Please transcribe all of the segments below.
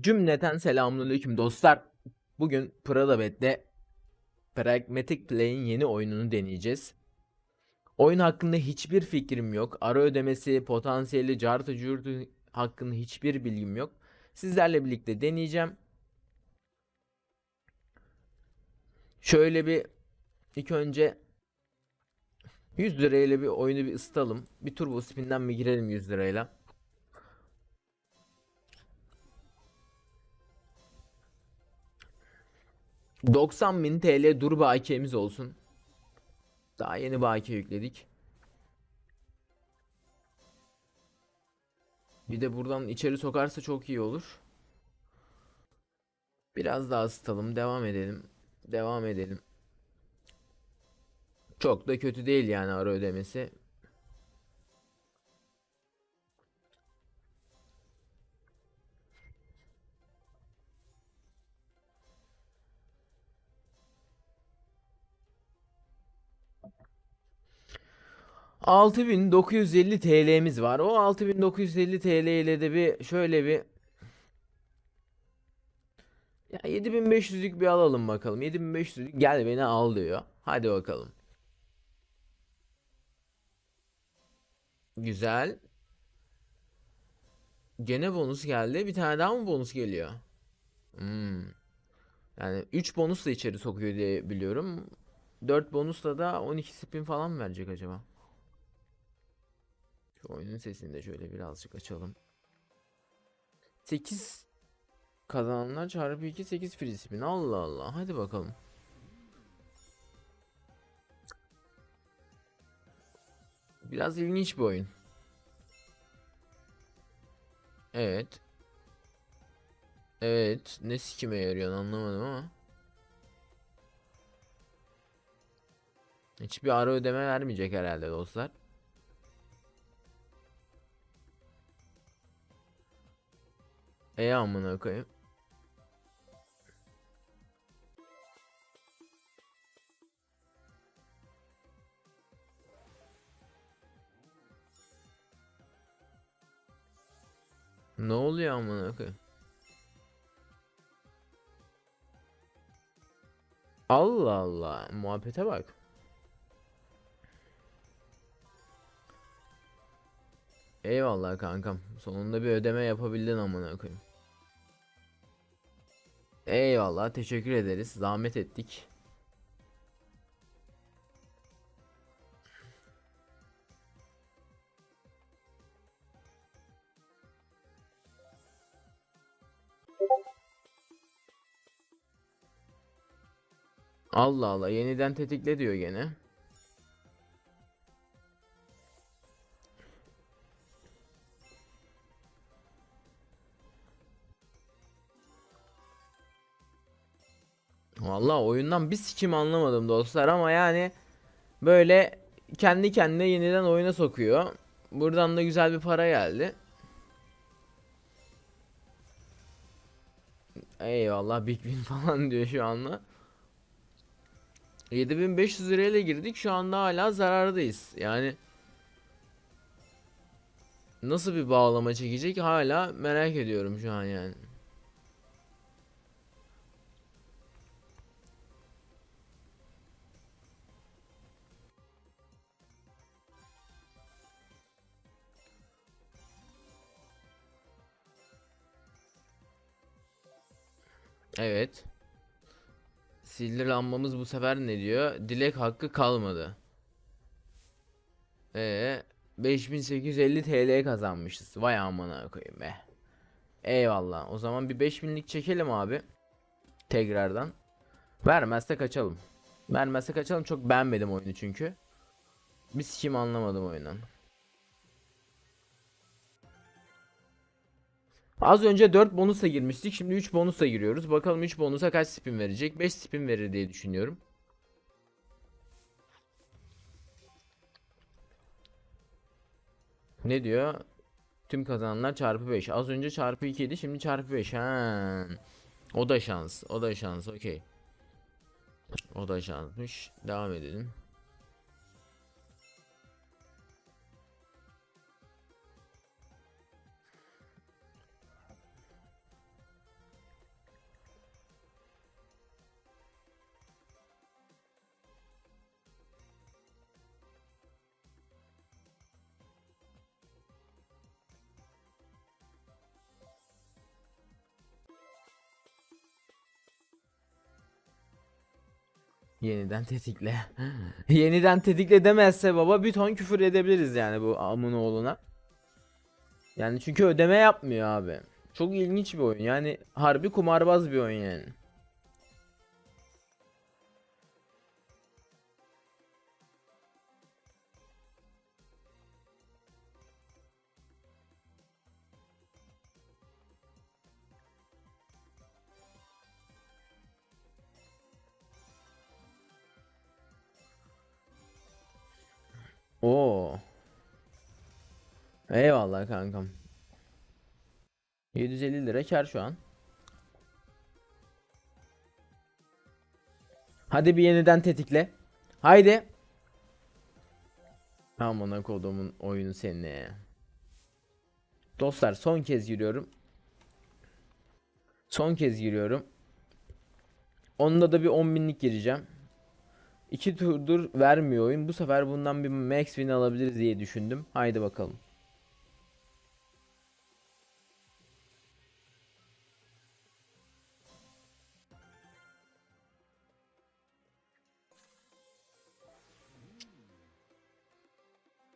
Cümleten selamünaleyküm dostlar. Bugün Pralabet'te Pragmatic Play'in yeni oyununu deneyeceğiz. Oyun hakkında hiçbir fikrim yok. Ara ödemesi, potansiyeli, cartı curtu hakkında hiçbir bilgim yok. Sizlerle birlikte deneyeceğim. Şöyle bir ilk önce 100 lirayla bir oyunu bir ısıtalım. Bir turbo spin'den mi girelim 100 lirayla? Bin TL dur bakiyemiz olsun. Daha yeni bakiye yükledik. Bir de buradan içeri sokarsa çok iyi olur. Biraz daha ısıtalım. Devam edelim. Devam edelim. Çok da kötü değil yani ara ödemesi. ...6950 TL'miz var. O 6950 TL ile de bir şöyle bir... Ya 7500'lük bir alalım bakalım. 7500'lük gel beni al diyor. Hadi bakalım. Güzel. Gene bonus geldi. Bir tane daha mı bonus geliyor? Hmm. Yani 3 bonus da içeri sokuyor diye biliyorum. 4 bonusla da 12 spin falan mı verecek acaba? Şu oyunun sesini de şöyle birazcık açalım. 8 kazananlar çarpı 2 8 free spin. Allah Allah. Hadi bakalım. Biraz ilginç bir oyun. Evet. Evet. Ne sikime yarıyor anlamadım ama. Hiçbir ara ödeme vermeyecek herhalde dostlar. E amına koyayım. Ne oluyor amına koyayım? Allah Allah. Muhabbete bak. Eyvallah kankam. Sonunda bir ödeme yapabildin amına koyayım. Eyvallah. Teşekkür ederiz. Zahmet ettik. Allah Allah. Yeniden tetikle diyor gene. Vallahi oyundan bir sikim anlamadım dostlar ama yani böyle kendi kendine yeniden oyuna sokuyor. Buradan da güzel bir para geldi. Eyvallah Big Win falan diyor şu anda. 7500 lirayla girdik şu anda hala zarardayız. Yani nasıl bir bağlama çekecek hala merak ediyorum şu an yani. Evet. Sildir lambamız bu sefer ne diyor? Dilek hakkı kalmadı. Ee 5850 TL kazanmışız. Vay amına koyayım be. Eyvallah. O zaman bir 5000'lik çekelim abi. Tekrardan. Vermezse kaçalım. Vermezse kaçalım. Çok beğenmedim oyunu çünkü. Bir sikim anlamadım oyundan. Az önce 4 bonusla girmiştik. Şimdi 3 bonusla giriyoruz. Bakalım 3 bonusa kaç spin verecek? 5 spin verir diye düşünüyorum. Ne diyor? Tüm kazananlar çarpı 5. Az önce çarpı 2 idi. Şimdi çarpı 5. Ha. O da şans. O da şans. Okey. O da şansmış. Devam edelim. Yeniden tetikle. Yeniden tetikle demezse baba bir ton küfür edebiliriz yani bu amın oğluna. Yani çünkü ödeme yapmıyor abi. Çok ilginç bir oyun. Yani harbi kumarbaz bir oyun yani. Oo. Eyvallah kankam. 750 lira kar şu an. Hadi bir yeniden tetikle. Haydi. Amına kodumun oyunu seninle. Dostlar son kez giriyorum. Son kez giriyorum. Onda da bir 10 binlik gireceğim. İki turdur vermiyor oyun. Bu sefer bundan bir max win alabiliriz diye düşündüm. Haydi bakalım.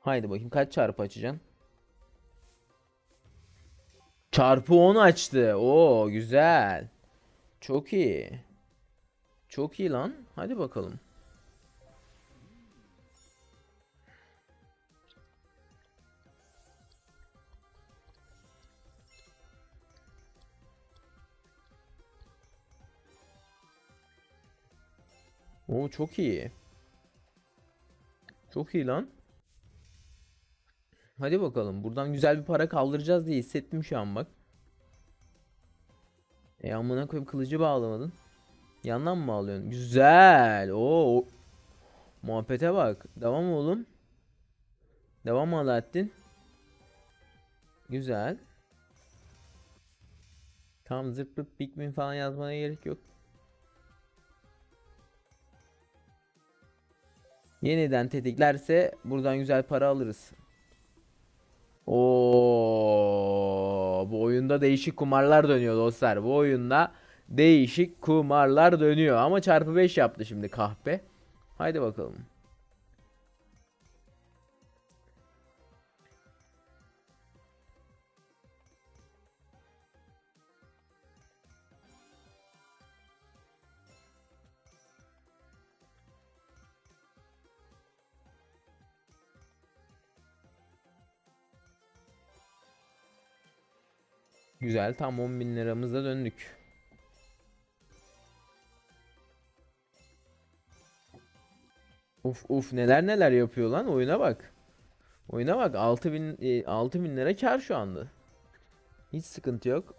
Haydi bakayım kaç çarpı açacaksın? Çarpı 10 açtı. Oo güzel. Çok iyi. Çok iyi lan. Hadi bakalım. Oo çok iyi. Çok iyi lan. Hadi bakalım. Buradan güzel bir para kaldıracağız diye hissettim şu an bak. E amına koyayım kılıcı bağlamadın. Yandan mı bağlıyorsun? Güzel. Oo. Muhabbete bak. Devam oğlum. Devam Alaaddin? Güzel. Tamam zırt pırt Big Win falan yazmana gerek yok. Yeniden tetiklerse buradan güzel para alırız. Oo, bu oyunda değişik kumarlar dönüyor dostlar. Bu oyunda değişik kumarlar dönüyor. Ama çarpı 5 yaptı şimdi kahpe. Haydi bakalım. Güzel tam 10 bin liramızda döndük. Uf uf neler neler yapıyor lan oyuna bak. Oyuna bak 6000 e, 6000 lira kar şu anda. Hiç sıkıntı yok.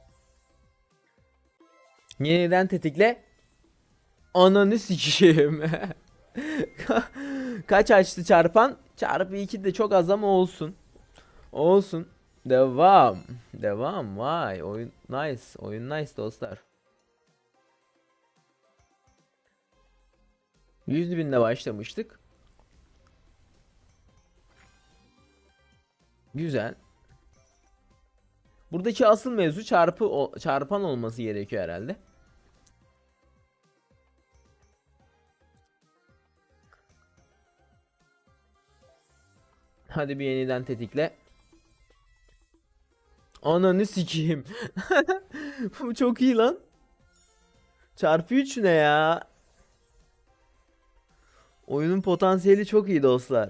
Yeniden tetikle. Ananı sikeyim. Kaç açtı çarpan? Çarpı 2 de çok az ama olsun. Olsun. Devam. Devam. Vay. Oyun nice. Oyun nice dostlar. 100 binle başlamıştık. Güzel. Buradaki asıl mevzu çarpı çarpan olması gerekiyor herhalde. Hadi bir yeniden tetikle. Ananı sikeyim. Bu çok iyi lan. Çarpı 3 ne ya? Oyunun potansiyeli çok iyi dostlar.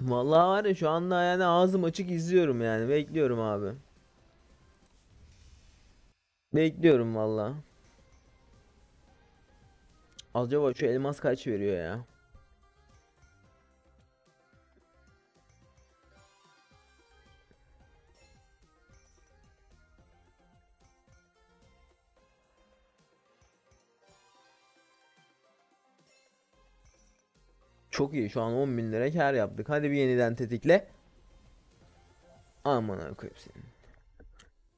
Vallahi var ya şu anda yani ağzım açık izliyorum yani. Bekliyorum abi. Bekliyorum vallahi. Acaba şu elmas kaç veriyor ya? Çok iyi şu an 10 bin lira kar yaptık. Hadi bir yeniden tetikle. Aman koyayım senin.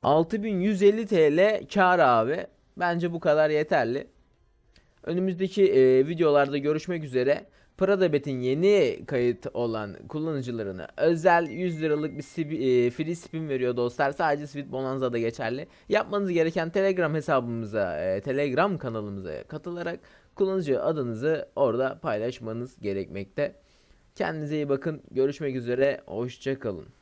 6150 TL kar abi. Bence bu kadar yeterli. Önümüzdeki e, videolarda görüşmek üzere. Pradabet'in yeni kayıt olan kullanıcılarına özel 100 liralık bir e, free spin veriyor dostlar. Sadece Sweet Bonanza'da geçerli. Yapmanız gereken Telegram hesabımıza, e, Telegram kanalımıza katılarak kullanıcı adınızı orada paylaşmanız gerekmekte. Kendinize iyi bakın. Görüşmek üzere. Hoşçakalın.